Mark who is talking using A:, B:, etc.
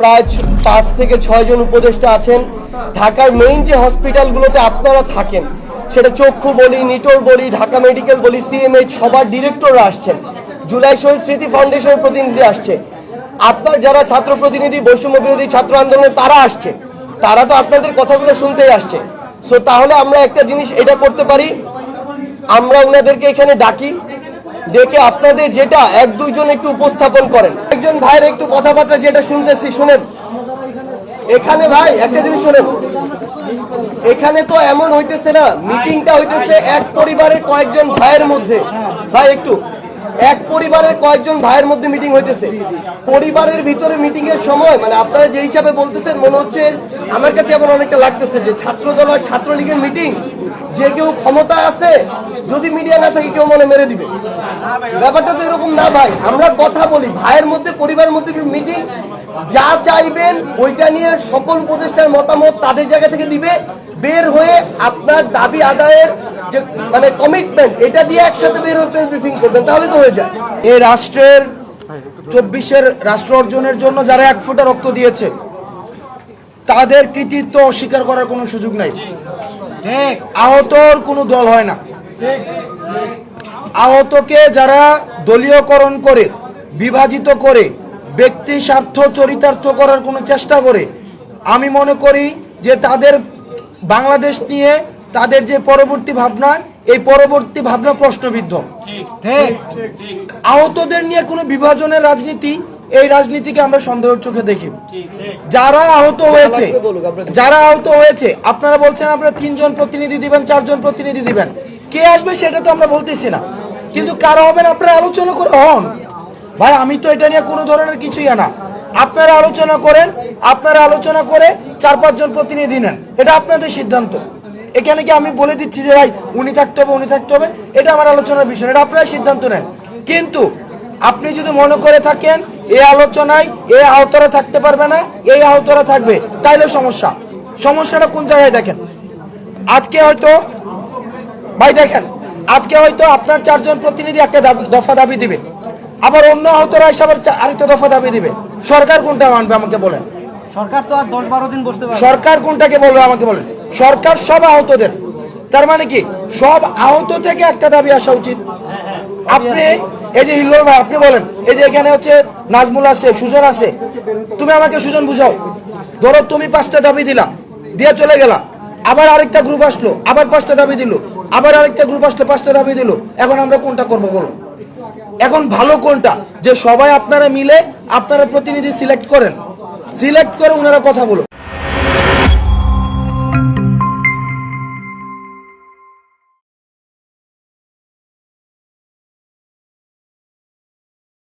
A: প্রায় পাঁচ থেকে ছয় জন উপদেষ্টা আছেন। ঢাকার মেইন যে হসপিটালগুলোতে আপনারা থাকেন, সেটা চক্ষু বলি, নিটোর বলি, ঢাকা মেডিকেল বলি সিএমএইচ সবার ডিরেক্টররা আসছেন। জুলাই শহীদ স্মৃতি ফাউন্ডেশনের প্রতিনিধি আসছে। আপনার যারা ছাত্র প্রতিনিধি, বৈষম্য বিরোধী ছাত্র আন্দোলনে তারা আসছে। তারা তো আপনাদের কথাগুলো শুনতেই আসছে। সো তাহলে আমরা একটা জিনিস এটা করতে পারি। আমরা ওনাদেরকে এখানে ডাকি। ডেকে আপনাদের যেটা এক দুইজন একটু উপস্থাপন করেন। একজন ভাইয়ের একটু কথাবার্তা যেটা শুনতেছি, শুনেন। এখানে ভাই, একটা জিনিস শুনেন। এখানে তো এমন হইতেছে না, মিটিংটা হইতেছে এক পরিবারের কয়েকজন ভাইয়ের মধ্যে। ভাই, একটু। এক পরিবারের কয়েকজন ভাইয়ের মধ্যে মিটিং হইতেছে। পরিবারের ভিতরে মিটিং এর সময় মানে আপনারা যে হিসাবে বলতেছেন, মনে হচ্ছে আমার কাছে এখন অনেকটা লাগতেছে যে ছাত্র দল আর ছাত্রলীগের মিটিং, যে কেউ ক্ষমতা আছে যদি মিডিয়া না থাকে কেউ মনে মেরে দিবে। ব্যাপারটা তো এরকম না ভাই আমরা কথা বলি ভাইয়ের মধ্যে পরিবারের মধ্যে মিটিং যা চাইবেন ওইটা নিয়ে সকল উপদেষ্টার মতামত তাদের জায়গা থেকে দিবে বের হয়ে আপনার দাবি আদায়ের যে মানে কমিটমেন্ট এটা দিয়ে একসাথে বের হয়ে প্রেস ব্রিফিং করবেন তাহলে তো হয়ে যায়।
B: এই রাষ্ট্রের চব্বিশের রাষ্ট্র অর্জনের জন্য যারা এক ফোঁটা রক্ত দিয়েছে তাদের কৃতিত্ব অস্বীকার করার কোনো সুযোগ নাই। আহতর কোনো দল হয় না। আহতকে যারা দলীয়করণ করে, বিভাজিত করে, ব্যক্তি স্বার্থ চরিতার্থ করার কোনো চেষ্টা করে, আমি মনে করি যে তাদের বাংলাদেশ নিয়ে তাদের যে পরবর্তী ভাবনা, এই পরবর্তী ভাবনা প্রশ্নবিদ্ধ। আহতদের নিয়ে কোনো বিভাজনের রাজনীতি, এই রাজনীতিকে আমরা সন্দেহের চোখে দেখি। যারা আহত হয়েছে, যারা আহত হয়েছে, আপনারা বলছেন আপনারা তিনজন প্রতিনিধি দিবেন, চারজন প্রতিনিধি দিবেন। কে আসবে সেটা তো আমরা বলতেছি না। কিন্তু কারা হবেন আপনারা আলোচনা করে হন। ভাই, আমি তো এটা নিয়ে কোনো ধরনের কিছুই আনা আপনারা আলোচনা করেন, আপনারা আলোচনা করে চার পাঁচজন প্রতিনিধি নেন। এটা আপনাদের সিদ্ধান্ত। এখানে কি আমি বলে দিচ্ছি যে, ভাই, উনি থাকতে হবে, উনি থাকতে হবে? এটা আমার আলোচনার বিষয়, এটা আপনারা সিদ্ধান্ত নেন। কিন্তু আপনি যদি মনে করে থাকেন এই আলোচনায় এই আহতরা থাকতে পারবে না এই আহতরা থাকবে, তাইলে সমস্যা। সমস্যাটা কোন জায়গায় দেখেন? আজকে হয়তো ভাই দেখেন আজকে হয়তো আপনার চারজন প্রতিনিধি একটা দফা দাবি দিবে। আবার অন্য আহতরা এসে আবার আরেকটা দফা দাবি দিবে। সরকার কোনটা মানবে আমাকে বলেন।
C: সরকার তো আর দশ বারো দিন বসতে পারে
B: সরকার কোনটাকে বলবে আমাকে বলেন। সরকার সব আহতদের। তার মানে কি? সব আহত থেকে একটা দাবি আসা উচিত। আপনি এই যে হিল্লোর ভাই আপনি বলেন এই যে এখানে হচ্ছে নাজমুল আছে সুজন আছে। তুমি আমাকে সুজন বুঝাও। ধরো তুমি পাঁচটা দাবি দিলা দিয়ে চলে গেলা। আবার আরেকটা গ্রুপ আসলো আবার পাঁচটা দাবি দিল। আবার আরেকটা গ্রুপ আসলে, পাঁচটা দাবি দিল। এখন আমরা কোনটা করব বলুন? এখন ভালো কোনটা? যে সবাই আপনারা মিলে আপনারা প্রতিনিধি সিলেক্ট করেন। সিলেক্ট করে ওনারা কথা বলো